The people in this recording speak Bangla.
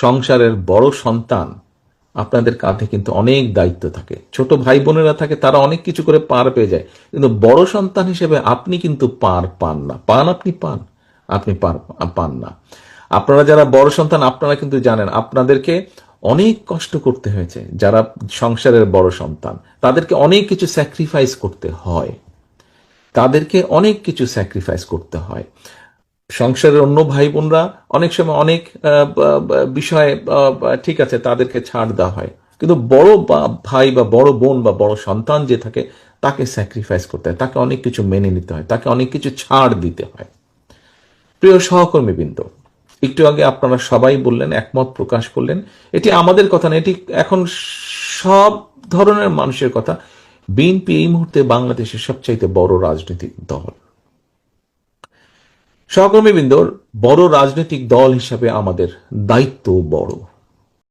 সংসারের বড় সন্তান আপনাদের কাঁধে কিন্তু অনেক দায়িত্ব থাকে। ছোট ভাই বোনেরা থাকে, তারা অনেক কিছু করে পার পেয়ে যায়। কিন্তু বড় সন্তান হিসেবে আপনি কিন্তু পার পান না। পান আপনি পান, আপনি পার পান না। আপনারা যারা বড় সন্তান, আপনারা কিন্তু জানেন, আপনাদেরকে অনেক কষ্ট করতে হয়েছে যারা সংসারের বড় সন্তান। তাদেরকে অনেক কিছু স্যাক্রিফাইস করতে হয়। তাদেরকে অনেক কিছু স্যাক্রিফাইস করতে হয়। সংসারের অন্য ভাই বোনরা অনেক সময় অনেক বিষয়ে ঠিক আছে, তাদেরকে ছাড় দেওয়া হয়। কিন্তু বড় ভাই বা বড় বোন বা বড় সন্তান যে থাকে, তাকে স্যাক্রিফাইস করতে হয়, তাকে অনেক কিছু মেনে নিতে হয়, তাকে অনেক কিছু ছাড় দিতে হয়। প্রিয় সহকর্মীবৃন্দ একটু আগে আপনারা সবাই বললেন, একমত প্রকাশ করলেন, এটি আমাদের কথা না এটি এখন সব ধরনের মানুষের কথা। বিএনপি এই মুহূর্তে বাংলাদেশের সবচাইতে বড় রাজনৈতিক দল। সহকর্মীবৃন্দর বড় রাজনৈতিক দল হিসাবে আমাদের দায়িত্ব বড়।